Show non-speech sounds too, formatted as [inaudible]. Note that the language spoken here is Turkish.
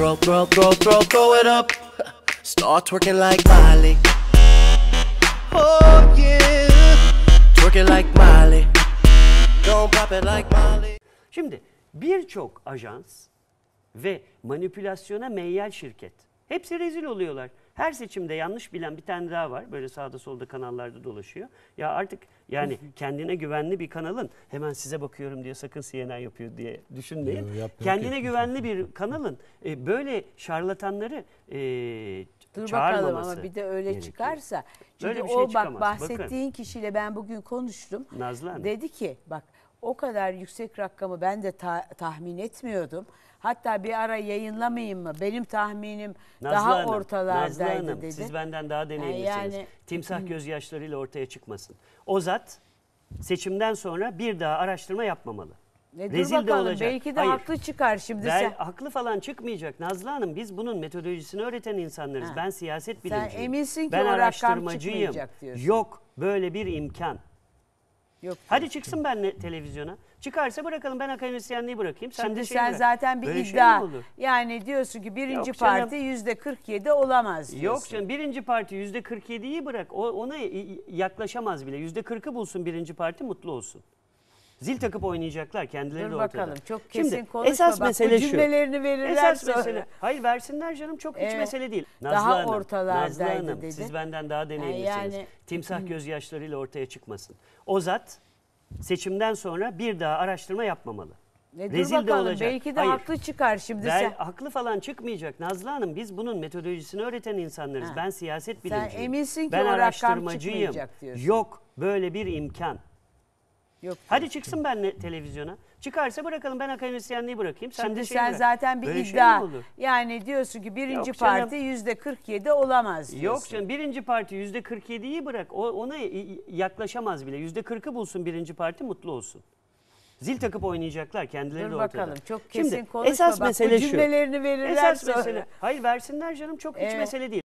Throw, throw, throw, throw, throw it up. Start twerking like Miley. Oh yeah. Twerking like Miley. Don't pop it like Miley. Şimdi birçok ajans ve manipülasyona meyyal şirket hepsi rezil oluyorlar. Her seçimde yanlış bilen bir tane daha var. Böyle sağda solda kanallarda dolaşıyor. Ya artık yani [laughs] kendine güvenli bir kanalın hemen size bakıyorum diye sakın CNN yapıyor diye düşünmeyin. Yo, kendine ki. güvenli bir kanalın e, böyle şarlatanları e, Dur bakalım ama bir de öyle gerekiyor. çıkarsa. Çünkü Böyle bir şey o bak çıkamaz. bahsettiğin kişiyle ben bugün konuştum. Nazlı Hanım. Dedi ki bak o kadar yüksek rakamı ben de ta- tahmin etmiyordum. Hatta bir ara yayınlamayayım mı? Benim tahminim Nazlı daha Hanım, ortalardaydı Nazlı Hanım, dedi. siz benden daha deneyimlisiniz. yani- Timsah [clears throat] gözyaşlarıyla ortaya çıkmasın. O zat seçimden sonra bir daha araştırma yapmamalı. Ne Rezil de bakalım olacak. belki de Hayır. haklı çıkar şimdi Ver- sen. haklı falan çıkmayacak Nazlı Hanım. Biz bunun metodolojisini öğreten insanlarız. Ha. Ben siyaset Sen bilimciyim. eminsin ki ben o rakam çıkmayacak diyorsun. Yok böyle bir imkan. Yok. Hadi çıksın benle televizyona. Çıkarsa bırakalım ben akademisyenliği bırakayım. Sen Şimdi de şey sen bırak. zaten bir Böyle şey iddia. olur? yani diyorsun ki birinci Yok parti yüzde 47 olamaz diyorsun. Yok canım birinci parti yüzde 47'yi bırak. O, ona yaklaşamaz bile. Yüzde 40'ı bulsun birinci parti mutlu olsun. Zil takıp oynayacaklar kendileri Dur de ortada. bakalım çok kesin Şimdi, konuşma. esas Bak, mesele bu şu. cümlelerini verirler Esas sonra. mesele. Hayır versinler canım çok hiç Ee, mesele değil. daha ortalardaydı Nazlı Hanım, dedi. siz benden daha deneyimlisiniz. yani- Timsah [clears throat] gözyaşlarıyla ortaya çıkmasın. O zat seçimden sonra bir daha araştırma yapmamalı. Ne dur Rezil de bakalım olacak. belki de Hayır. haklı çıkar şimdi Ver- sen. haklı falan çıkmayacak Nazlı Hanım. Biz bunun metodolojisini öğreten insanlarız. Ha. Ben siyaset Sen bilimciyim. eminsin ki ben o rakam araştırmacıyım. çıkmayacak diyorsun. Yok böyle bir imkan. Yok. Hadi çıksın benle televizyona. Çıkarsa bırakalım ben akademisyenliği bırakayım. Sen Şimdi de şey sen bırak. zaten bir Böyle şey iddia. olur? yani diyorsun ki birinci Yok canım. parti yüzde 47 olamaz diyorsun. Yok canım birinci parti yüzde 47'yi bırak. O, ona yaklaşamaz bile. Yüzde 40'ı bulsun birinci parti mutlu olsun. Zil takıp oynayacaklar kendileri Dur de ortada. bakalım çok kesin Şimdi, konuşma. esas Bak, mesele bu şu. cümlelerini verirler Esas sonra. mesele. Hayır versinler canım çok hiç Ee, mesele değil.